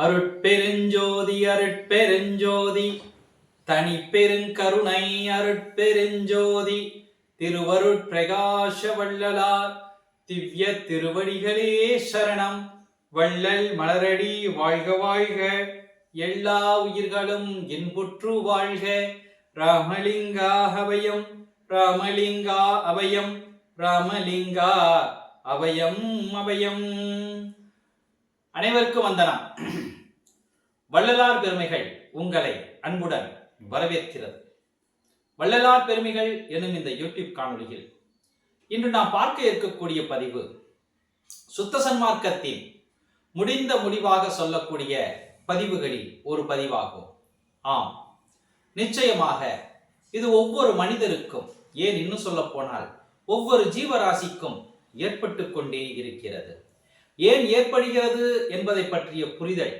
அருட்பெருஞ்சோதி அருட்பெருஞ்சோதி. தனி பெருங்கருணை அருட்பெருஞ்சோதி. திருவருட் பிரகாச வள்ளலார் திவ்ய திருவடிகளே சரணம். வள்ளல் மலரடி வாழ்க வாழ்க. எல்லா உயிர்களும் இன்புற்று வாழ்க. ராமலிங்கா அபயம் ராமலிங்கா அபயம் ராமலிங்கா அபயம் அபயம். அனைவருக்கும் வந்தனம். வள்ளலார் பெருமைகள் உங்களை அன்புடன் வரவேற்கிறது. வள்ளலார் பெருமைகள் எனும் இந்த யூடியூப் காணொலியில் இன்று நாம் பார்க்க இருக்கக்கூடிய பதிவு சுத்த சன்மார்க்கத்தின் முடிந்த முடிவாக சொல்லக்கூடிய பதிவுகளில் ஒரு பதிவாகும். ஆம் நிச்சயமாக இது ஒவ்வொரு மனிதருக்கும் ஏன் இன்னும் சொல்ல போனால் ஒவ்வொரு ஜீவராசிக்கும் ஏற்பட்டு கொண்டே இருக்கிறது. ஏன் ஏற்படுகிறது என்பதை பற்றிய புரிதல்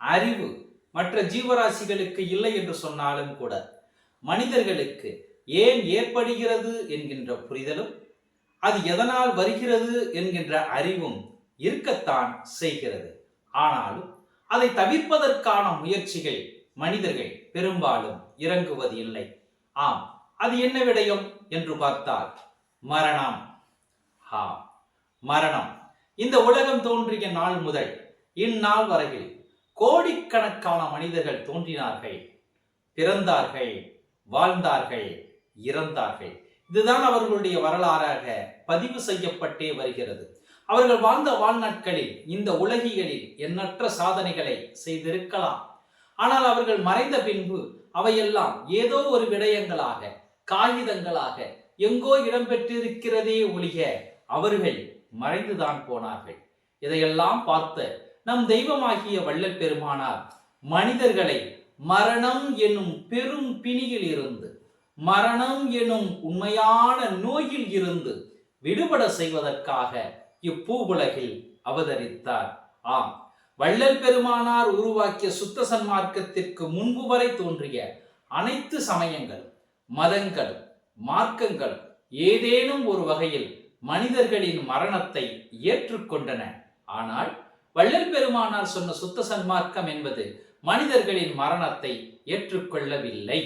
அறிவு மற்ற ஜீவராசிகளுக்கு இல்லை என்று சொன்னாலும் கூட மனிதர்களுக்கு ஏன் ஏற்படுகிறது என்கின்ற புரிதலும் அது எதனால் வருகிறது என்கின்ற அறிவும் இருக்கத்தான் செய்கிறது. ஆனாலும் அதை தவிர்ப்பதற்கான முயற்சிகள் மனிதர்கள் பெரும்பாலும் இறங்குவது இல்லை. ஆம் அது என்ன விடயம் என்று பார்த்தால் மரணம். ஆம் மரணம். இந்த உலகம் தோன்றிய நாள் முதல் இந்நாள் வரையில் கோடிக்கணக்கான மனிதர்கள் தோன்றினார்கள் பிறந்தார்கள் வாழ்ந்தார்கள் இறந்தார்கள். இதுதான் அவர்களுடைய வரலாறாக பதிவு செய்யப்பட்டே வருகிறது. அவர்கள் வாழ்ந்த வாழ்நாட்களில் இந்த உலகிகளில் எண்ணற்ற சாதனைகளை செய்திருக்கலாம். ஆனால் அவர்கள் மறைந்த பின்பு அவையெல்லாம் ஏதோ ஒரு விடயங்களாக காகிதங்களாக எங்கோ இடம்பெற்றிருக்கிறதே ஒழிய அவர்கள் மறைந்துதான் போனார்கள். இதையெல்லாம் பார்த்த நம் தெய்வமாகிய வள்ளல் பெருமானார் மனிதர்களை மரணம் என்னும் பெரும் பிணியில் இருந்து மரணம் எனும் உண்மையான நோயில் இருந்து விடுபட செய்வதற்காக இப்பூவுலகில் அவதரித்தார். ஆம் வள்ளல் பெருமானார் உருவாக்கிய சுத்த சன்மார்க்கத்திற்கு முன்பு வரை தோன்றிய அனைத்து சமயங்கள் மதங்கள் மார்க்கங்கள் ஏதேனும் ஒரு வகையில் மனிதர்களின் மரணத்தை ஏற்றுக்கொண்டன. ஆனால் வள்ளல் பெருமானார் சொன்ன சுத்த சன்மார்க்கம் என்பது மனிதர்களின் மரணத்தை ஏற்றுக்கொள்ளவில்லை.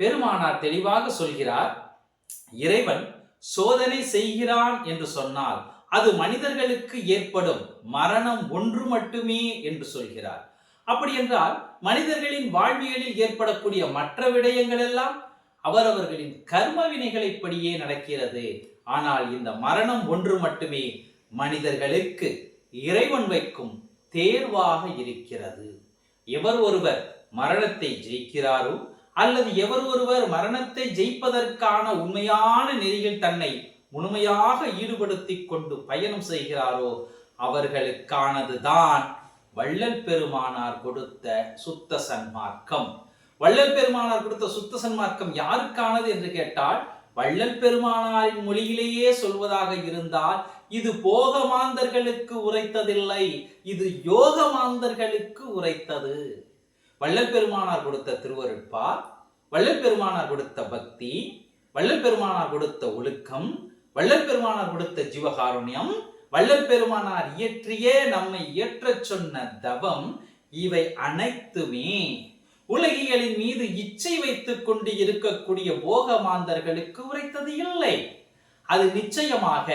பெருமானார் தெளிவாக சொல்கிறார் இறைவன் சோதனை செய்கிறான் என்று சொன்னால் அது மனிதர்களுக்கு ஏற்படும் மரணம் ஒன்று மட்டுமே என்று சொல்கிறார். அப்படி என்றால் மனிதர்களின் வாழ்வியலில் ஏற்படக்கூடிய மற்ற விடயங்கள் எல்லாம் அவரவர்களின் கர்ம வினைகளைப்படியே நடக்கிறது. ஆனால் இந்த மரணம் ஒன்று மட்டுமே மனிதர்களுக்கு இறைவன் வைக்கும் தேர்வாக இருக்கிறது. எவர் ஒருவர் மரணத்தை ஜெயிக்கிறாரோ அல்லது எவர் ஒருவர் மரணத்தை ஜெயிப்பதற்கான உண்மையான நெறியில் தன்னை முழுமையாக ஈடுபடுத்திக் கொண்டு பயணம் செய்கிறாரோ அவர்களுக்கானதுதான் வள்ளல் பெருமானார் கொடுத்த சுத்த சன்மார்க்கம். வள்ளல் பெருமானார் கொடுத்த சுத்த சன்மார்க்கம் யாருக்கானது என்று கேட்டால் வள்ளல் பெருமானாரின் மொழியிலேயே சொல்வதாக இருந்தால் இது போகமாந்தர்களுக்கு உரைத்ததில்லை இது யோகமாந்தர்களுக்கு உரைத்தது. வள்ளல் பெருமானார் கொடுத்த திருவருட்பா வள்ளல் பெருமானார் கொடுத்த பக்தி வள்ளல் பெருமானார் கொடுத்த ஒழுக்கம் வள்ளல் பெருமானார் கொடுத்த ஜீவகாருண்யம் வள்ளல் பெருமானார் இயற்றியே நம்மை இயற்றச் சொன்ன தவம் இவை அனைத்துமே உலகியலின் மீது இச்சை வைத்துக் கொண்டு இருக்கக்கூடிய போகமாந்தர்களுக்கு உரைத்தது இல்லை. அது நிச்சயமாக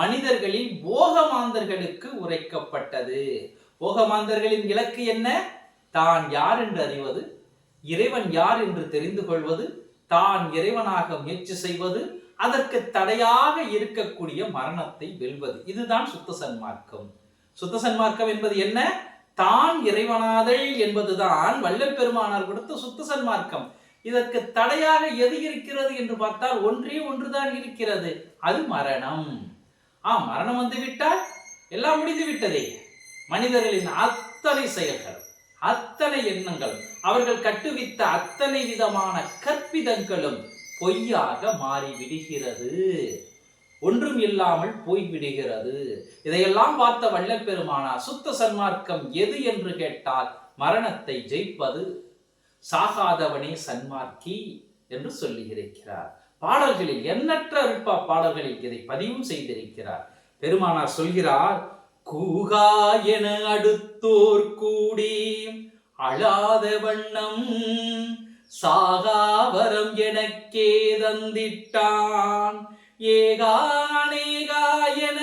மனிதர்களின் போகமாந்தர்களுக்கு உரைக்கப்பட்டது. போகமாந்தர்களின் இலக்கு என்ன? தான் யார் என்று அறிவது இறைவன் யார் என்று தெரிந்து கொள்வது தான் இறைவனாக முயற்சி செய்வது அதற்கு தடையாக இருக்கக்கூடிய மரணத்தை வெல்வது. இதுதான் சுத்த சன்மார்க்கம் சுத்த சன்மார்க்கம் என்பது என்ன? தான் இறைவனாதல் என்பதுதான் வல்லல் பெருமானார் கொடுத்த சுத்த சன்மார்க்கம். இதற்கு தடையாக எது இருக்கிறது என்று பார்த்தால் ஒன்றே ஒன்றுதான் இருக்கிறது. அது மரணம். ஆ மரணம் வந்து விட்டால் எல்லாம் முடிந்து விட்டதே. மனிதர்களின் அத்தனை செயல்கள் அத்தனை எண்ணங்கள் அவர்கள் கட்டுவித்த அத்தனை விதமான கற்பிதங்களும் பொய்யாக மாறிவிடுகிறது. ஒன்றும் இல்லாமல் போய்விடுகிறது. இதையெல்லாம் பார்த்த வள்ளல் பெருமானா சுத்த சன்மார்க்கம் எது என்று கேட்டால் மரணத்தை ஜெயிப்பது. சாகாதவனே சன்மார்க்கி என்று சொல்லியிருக்கிறார். பாடல்களில் எண்ணற்ற அருட்பா பாடல்களில் இதை பதிவும் செய்திருக்கிறார். பெருமானார் சொல்கிறார் கூகா என அடுத்தோர் கூடி அழாத வண்ணம் சாகாவரம் எனக்கே தந்திட்டான். ஏகானேகாயன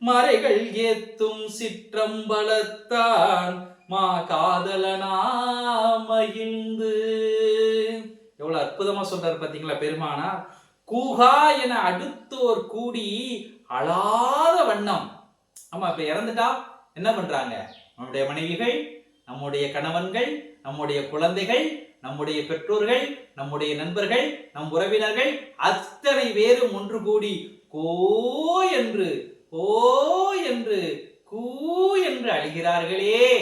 மறைகள் ஏத்தும் சிற்றம்பலத்தான் மா காதலனா மகிழ்ந்து. எவ்வளவு அற்புதமா சொல்றாரு பாத்தீங்களா பெருமானா? கூகா என அடுத்தோர் கூடி அழாத வண்ணம். ஆமா இப்ப இறந்துட்டா என்ன பண்றாங்க? நம்முடைய மனைவிகள் நம்முடைய கணவன்கள் நம்முடைய குழந்தைகள் நம்முடைய பெற்றோர்கள் நம்முடைய நண்பர்கள் நம் உறவினர்கள் அத்தனை பேரும் ஒன்று கூடி கோ என்று ஓ என்று கூ என்று அழுகிறார்களே.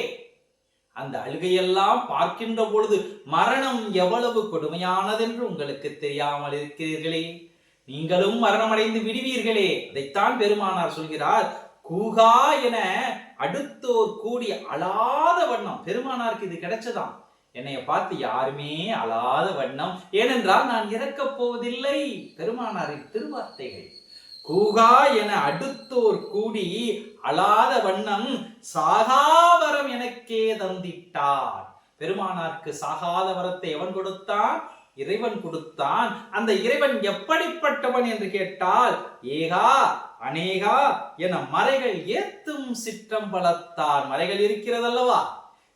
அந்த அழுகையெல்லாம் பார்க்கின்ற பொழுது மரணம் எவ்வளவு கொடுமையானதென்று உங்களுக்கு தெரியாமல் இருக்கிறீர்களே. நீங்களும் மரணமடைந்து விடுவீர்களே. அதைத்தான் பெருமானார் சொல்கிறார். கூகா என அடுத்தோர் கூடி அழாத வண்ணம். பெருமானாருக்கு இது கிடைச்சதான் என்னைய பார்த்து யாருமே அழாத வண்ணம் ஏனென்றால் நான் இறக்கப் போவதில்லை. பெருமானாரின் திருவார்த்தைகள் கூகா என அடுத்தோர் கூடி அழாத வண்ணம் சாகாவரம் எனக்கே தந்திட்டார். பெருமானாருக்கு சாகாத வரத்தை எவன் கொடுத்தான்? இறைவன் கொடுத்தான். அந்த இறைவன் எப்படிப்பட்டவன் என்று கேட்டால் ஏகா அநேகா என மறைகள் ஏத்தும் சிற்றம்பலத்தார் மறைகள் இருக்கிறதல்லவா?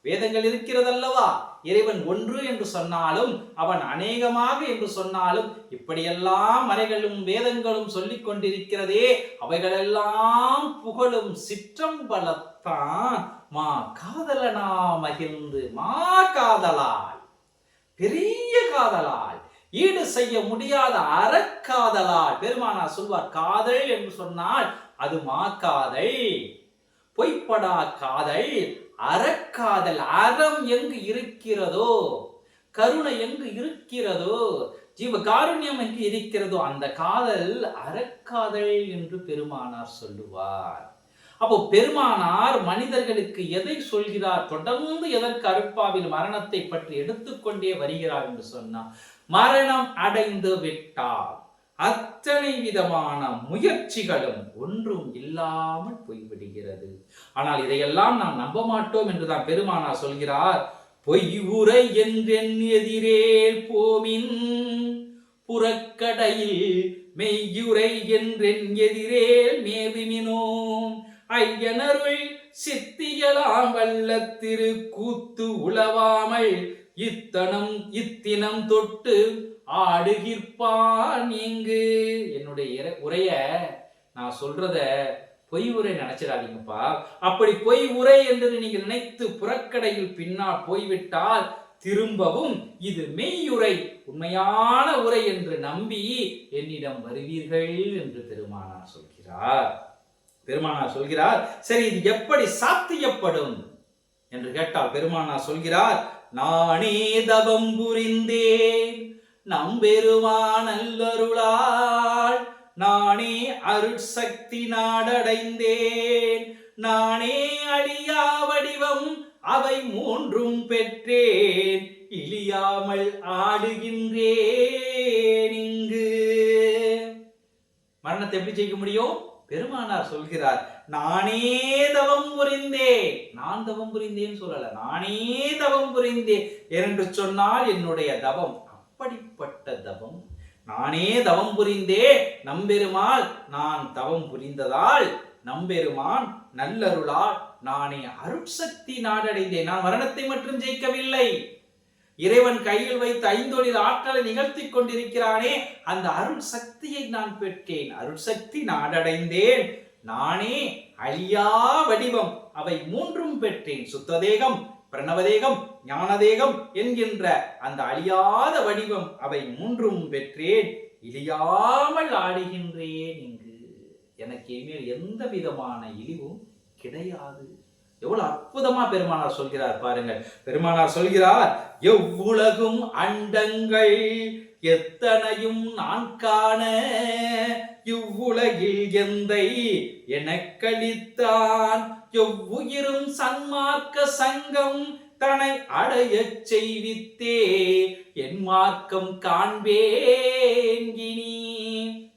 வேதங்கள் இருக்கிறதல்லவா? இறைவன் ஒன்று என்று சொன்னாலும் அவன் அநேகமாக என்று சொன்னாலும் இப்படியெல்லாம் மறைகளும் வேதங்களும் சொல்லிக் கொண்டிருக்கிறதே அவைகளெல்லாம் புகழும் சிற்றம்பலத்தான் மா காதலனா மகிழ்ந்து மா காதலால். பெரிய காதலால். ஈடு செய்ய முடியாத அறக்காதலால். பெருமானா சொல்வார் காதல் என்று சொன்னால் அது மா காதல். பொய்ப்படா காதல். அறக்காதல். அறம் எங்கு இருக்கிறதோ? கருணை எங்கு இருக்கிறதோ? ஜீவ காருண்யம் எங்கு இருக்கிறதோ? அந்த காதல் அறக்காதல் என்று பெருமானார் சொல்லுவார். அப்போ பெருமானார் மனிதர்களுக்கு எதை சொல்கிறார்? தொடர்ந்து எதற்கு அருப்பாவில் மரணத்தை பற்றி எடுத்துக்கொண்டே வருகிறார் என்று சொன்னார் மரணம் அடைந்து விட்டார் அத்தனை விதமான முயற்சிகளும் ஒன்றும் இல்லாமல் போய்விடுகிறது. ஆனால் இதையெல்லாம் நாம் நம்ப மாட்டோம் என்றுதான் பெருமானா சொல்கிறார். பொய் உரை என்றென் எதிரே போமின் புறக்கடையில் மெய்யுரை என்றென் எதிரே மேவிமினோ ஐயனருள் சித்தியலாம் வல்ல திரு கூத்து உளவாமல் இத்தனம் இத்தினம் தொட்டு ஆடுகிற்பான் இங்கு. என்னுடைய உரைய நான் சொல்றத பொய் உரை நினைச்சிடாதீங்கப்பா. அப்படி பொய் உரை என்று நீங்கள் நினைத்து புறக்கடையில் பின்னால் போய்விட்டால் திரும்பவும் இது மெய்யுரை உண்மையான உரை என்று நம்பி என்னிடம் வருவீர்கள் என்று பெருமானார் சொல்கிறார். பெருமானார் சொல்கிறார் சரி இது எப்படி சாத்தியப்படும்? என்று கேட்டால் பெருமானார் சொல்கிறார் நானே தவம் புரிந்தேன். நம்பெருமானல்லருளால் நானே அருட்சக்தி நாடடைந்தேன். நானே அழியா வடிவம் அவை மூன்றும் பெற்றேன். இழியாமல் ஆடுகின்றேன் இங்கு. மரணத்தை எப்படி ஜெயிக்க முடியும்? பெருமானார் சொல்கிறார் நானே தவம் புரிந்தேன். நான் தவம் புரிந்தேன்னு சொல்லல நானே தவம் புரிந்தேன். என்று சொன்னால் என்னுடைய தவம் அப்படிப்பட்ட தவம்? நானே தவம் புரிந்தே நம்பெருமாள் நான் தவம் புரிந்ததால் நம்பெருமான் நல்லருளால் நானே அருட்சக்தி நாடடைந்தேன். நான் மரணத்தை மட்டும் ஜெயிக்கவில்லை. இறைவன் கையில் வைத்து ஐந்தொழில் ஆற்றலை நிகழ்த்தி கொண்டிருக்கிறானே அந்த அருள் சக்தியை நான் பெற்றேன். அருள் சக்தி நாடடைந்தேன். நானே அழியா வடிவம் அவை மூன்றும் பெற்றேன். சுத்ததேகம் பிரணவதேகம் ஞானதேகம் என்கின்ற அந்த அழியாத வடிவம் அவை மூன்றும் பெற்றேன். இழியாமல் ஆடுகின்றேன் இங்கு. எனக்கு இனிமேல் எந்த விதமான இழிவும் கிடையாது. எவ்வளவு அற்புதமா பெருமானார் சொல்கிறார் பாருங்கள். பெருமானார் சொல்கிறார் எவ்வுலகும் அண்டங்கள் எத்தனையும் நான் காண இவ்வுலகில் எந்தை எனக்களித்தான். எவ்வுயிரும் சன்மார்க்க சங்கம் தனை அடையச் செய்வித்தே என் மார்க்கம் காண்பேன் இனி.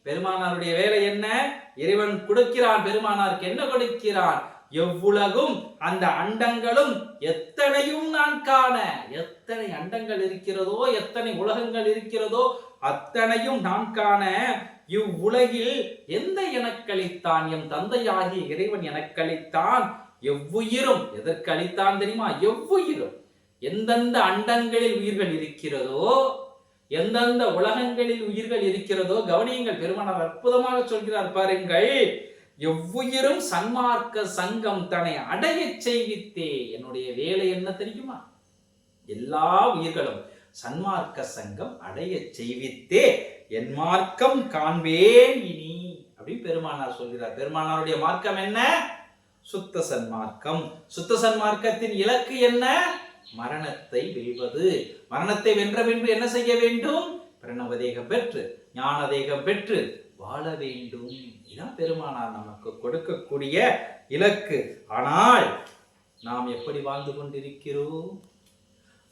பெருமானாருடைய வேலை என்ன? இறைவன் கொடுக்கிறான் பெருமானாருக்கு என்ன கொடுக்கிறான்? எவ்வுலகும் அந்த அண்டங்களும் எத்தனையும் நான் காண. எத்தனை அண்டங்கள் இருக்கிறதோ எத்தனை உலகங்கள் இருக்கிறதோ அத்தனையும் நான் காண. இவ்வுலகில் எந்த எனக்களித்தான்? என் தந்தையாகிய இறைவன் எனக்களித்தான். எவ்வுயிரும் எதற்கு அளித்தான் தெரியுமா? எவ்வுயிரும். எந்தெந்த அண்டங்களில் உயிர்கள் இருக்கிறதோ எந்தெந்த உலகங்களில் உயிர்கள் இருக்கிறதோ கவனியுங்கள் பெருமானார் அற்புதமாக சொல்கிறார் பாருங்கள் எவ்வுயிரும் சன்மார்க்க சங்கம் தன்னை அடையச் செய்வித்தே. என்னுடைய வேலை என்ன தெரியுமா? எல்லா உயிர்களும் சன்மார்க்க சங்கம் அடையச் செய்வித்தே. என் மார்க்கம் காண்பேன் இனி அப்படின்னு பெருமானார் சொல்கிறார். பெருமானாருடைய மார்க்கம் என்ன? சுத்த சன்மார்க்கம். சுத்த சன்மார்க்கத்தின் இலக்கு என்ன? மரணத்தை வெல்வது. மரணத்தை வென்ற பின்பு என்ன செய்ய வேண்டும்? பிரணவதேகம் பெற்று ஞானதேகம் பெற்று வாழ வேண்டும். இதான் பெருமானார் நமக்கு கொடுக்கக்கூடிய இலக்கு. ஆனால் நாம் எப்படி வாழ்ந்து கொண்டிருக்கிறோம்?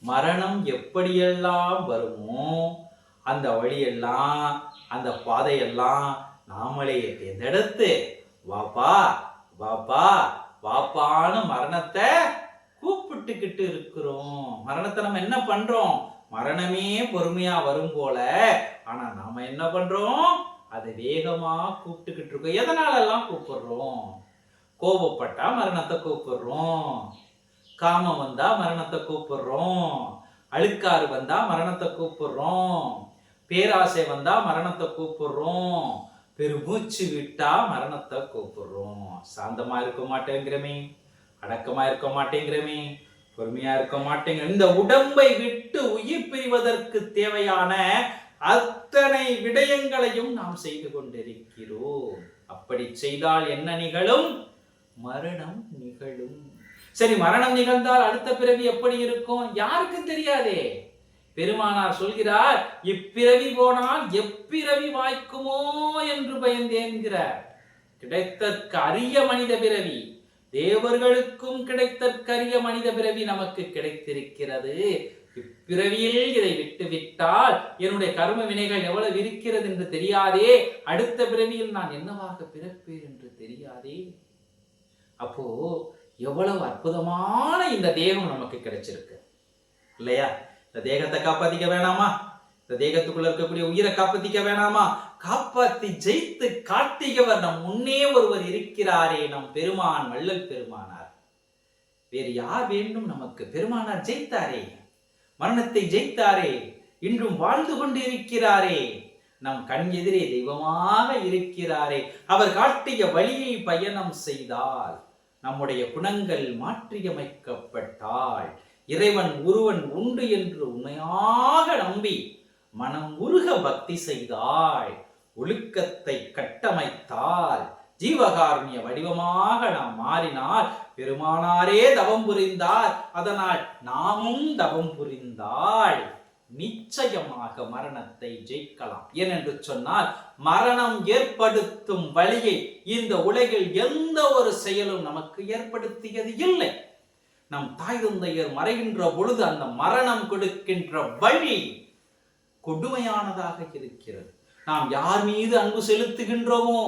மரணம் எப்படியெல்லாம் வருமோ அந்த வழியெல்லாம் அந்த பாதையெல்லாம் நாமளே தேர்ந்தெடுத்து வாப்பா வாப்பா வாப்பான்னு மரணத்தை கூப்பிட்டுக்கிட்டு இருக்கிறோம். மரணத்தை நம்ம என்ன பண்றோம்? மரணமே பொறுமையா வரும் போல. ஆனா நாம என்ன பண்றோம்? அதை வேகமா கூப்பிட்டுக்கிட்டு இருக்கோம். எதனால எல்லாம் கூப்பிடுறோம்? கோபப்பட்டா மரணத்தை கூப்பிடுறோம். காமம் வந்தா மரணத்தை கூப்பிடுறோம். அழுக்காறு வந்தா மரணத்தை கூப்பிடுறோம். பேராசை வந்தா மரணத்தை கூப்பிடுறோம். பெருமூச்சு விட்டா மரணத்தை கூப்பிடுறோம். சாந்தமா இருக்க மாட்டேங்கிறமே. அடக்கமா இருக்க மாட்டேங்கிறமே. பொறுமையா இருக்க மாட்டேங்க இந்த உடம்பை விட்டு உயிர் பிரிவதற்கு தேவையான அத்தனை விடயங்களையும் நாம் செய்து கொண்டிருக்கிறோம். அப்படி செய்தால் என்ன நிகழும்? மரணம் நிகழும். சரி மரணம் நிகழ்ந்தால் அடுத்த பிறவி எப்படி இருக்கும்? யாருக்கும் தெரியாதே. பெருமானார் சொல்கிறார் இப்பிறவி போனால் எப்பிறவி வாய்க்குமோ என்று பயந்தேன்கிறார். கிடைத்தற்கு அரிய மனித பிறவி தேவர்களுக்கும் கிடைத்தற்கரிய மனித பிறவி நமக்கு கிடைத்திருக்கிறது. இப்பிறவியில் இதை விட்டு விட்டால் என்னுடைய கர்ம வினைகள் எவ்வளவு இருக்கிறது என்று தெரியாதே. அடுத்த பிறவியில் நான் என்னவாக பிறப்பேன் என்று தெரியாதே. அப்போ எவ்வளவு அற்புதமான இந்த தேகம் நமக்கு கிடைச்சிருக்கு. இல்லையா? இந்த தேகத்தை காப்பாத்திக்க வேணாமா? இந்த தேகத்துக்குள்ள இருக்கக்கூடிய உயிரை காப்பாத்திக்க வேணாமா? காப்பாத்தி ஜெயித்து காட்டியவர் நம் முன்னே ஒருவர் இருக்கிறாரே நம் பெருமான் வள்ளல் பெருமானார். வேறு யார் வேண்டும் நமக்கு? பெருமானார் ஜெயித்தாரே. மரணத்தை ஜெயித்தாரே. இன்றும் வாழ்ந்து கொண்டு இருக்கிறாரே நம் கண் எதிரே தெய்வமாக இருக்கிறாரே. அவர் காட்டிய வழியை பயணம் செய்தால் நம்முடைய குணங்கள் மாற்றியமைக்கப்பட்டால் இறைவன் ஒருவன் உண்டு என்று உண்மையாக நம்பி மனம் உருக பக்தி செய்தாள். ஒழுக்கத்தை கட்டமைத்தால் ஜீவகாருண்ய வடிவமாக நாம் மாறினால் பெருமானாரே தவம் புரிந்தார். அதனால் நாமும் தவம் புரிந்தால் நிச்சயமாக மரணத்தை ஜெயிக்கலாம். ஏனென்று சொன்னால் மரணம் ஏற்படுத்தும் வழியை இந்த உலகில் எந்த ஒரு செயலும் நமக்கு ஏற்படுத்தியது இல்லை. நம் தாய் தந்தையர் மறைகின்ற பொழுது அந்த மரணம் கொடுக்கின்ற வழி கொடுமையானதாக இருக்கிறது. நாம் யார் மீது அன்பு செலுத்துகின்றோமோ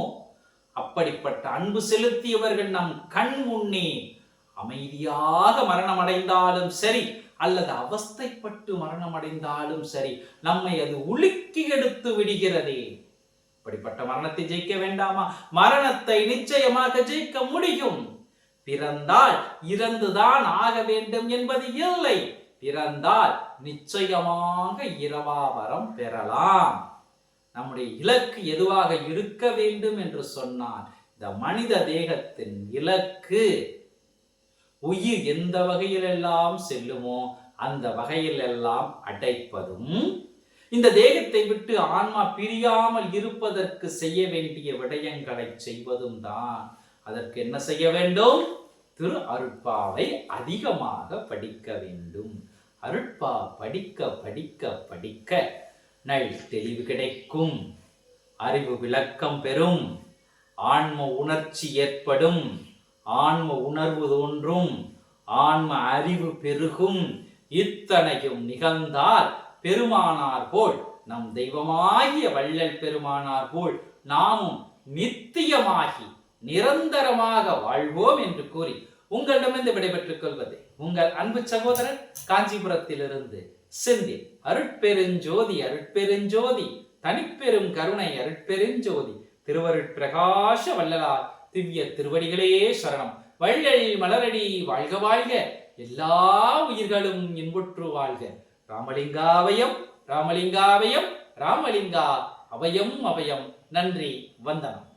அப்படிப்பட்ட அன்பு செலுத்தியவர்கள் நம் கண் முன்னே அமைதியாக மரணம் அடைந்தாலும் சரி அல்லது அவஸ்தைப்பட்டு மரணம் அடைந்தாலும் சரி நம்மை அது உலுக்கி எடுத்து விடுகிறதே. அப்படிப்பட்ட மரணத்தை ஜெயிக்க வேண்டாமா? மரணத்தை நிச்சயமாக ஜெயிக்க முடியும். பிறந்தால் இறந்துதான் ஆக வேண்டும் என்பது இல்லை. பிறந்தால் நிச்சயமாக இரவாவரம் பெறலாம். நம்முடைய இலக்கு எதுவாக இருக்க வேண்டும் என்று சொன்னால் இந்த மனித தேகத்தின் இலக்கு உயிர் எந்த வகையிலெல்லாம் செல்லுமோ அந்த வகையிலெல்லாம் அடைப்பதும் இந்த தேகத்தை விட்டு ஆன்மா பிரியாமல் இருப்பதற்கு செய்ய வேண்டிய விடயங்களை செய்வதும் தான் அதற்கு என்ன செய்ய வேண்டும்? திரு அருட்பாவை அதிகமாக படிக்க வேண்டும். அருட்பா படிக்க படிக்க படிக்க நல் தெளிவு கிடைக்கும். அறிவு விளக்கம் பெறும். ஆன்ம உணர்ச்சி ஏற்படும். ஆன்ம உணர்வு தோன்றும். ஆன்ம அறிவு பெருகும். இத்தனையும் நிகழ்ந்தால் பெருமானார் போல் நம் தெய்வமாகிய வள்ளல் பெருமானார் போல் நாமும் நித்தியமாகி நிரந்தரமாக வாழ்வோம் என்று கூறி உங்களிடமிருந்து விடைபெற்றுக் கொள்வது. உங்கள் அன்பு சகோதரன் காஞ்சிபுரத்திலிருந்து செந்தில் அருட்பெருஞ்சோதி அருட்பெருஞ்சோதி தனிப்பெரும் கருணை அருட்பெருஞ்சோதி திருவருட்பிரகாச வள்ளலார் திவ்ய திருவடிகளே சரணம். வள்ளல் மலரடி வாழ்க வாழ்க. எல்லா உயிர்களும் இன்புற்று வாழ்க. ராமலிங்காவயம் ராமலிங்காவயம் ராமலிங்கா அவயம் அவயம். நன்றி வந்தனம்.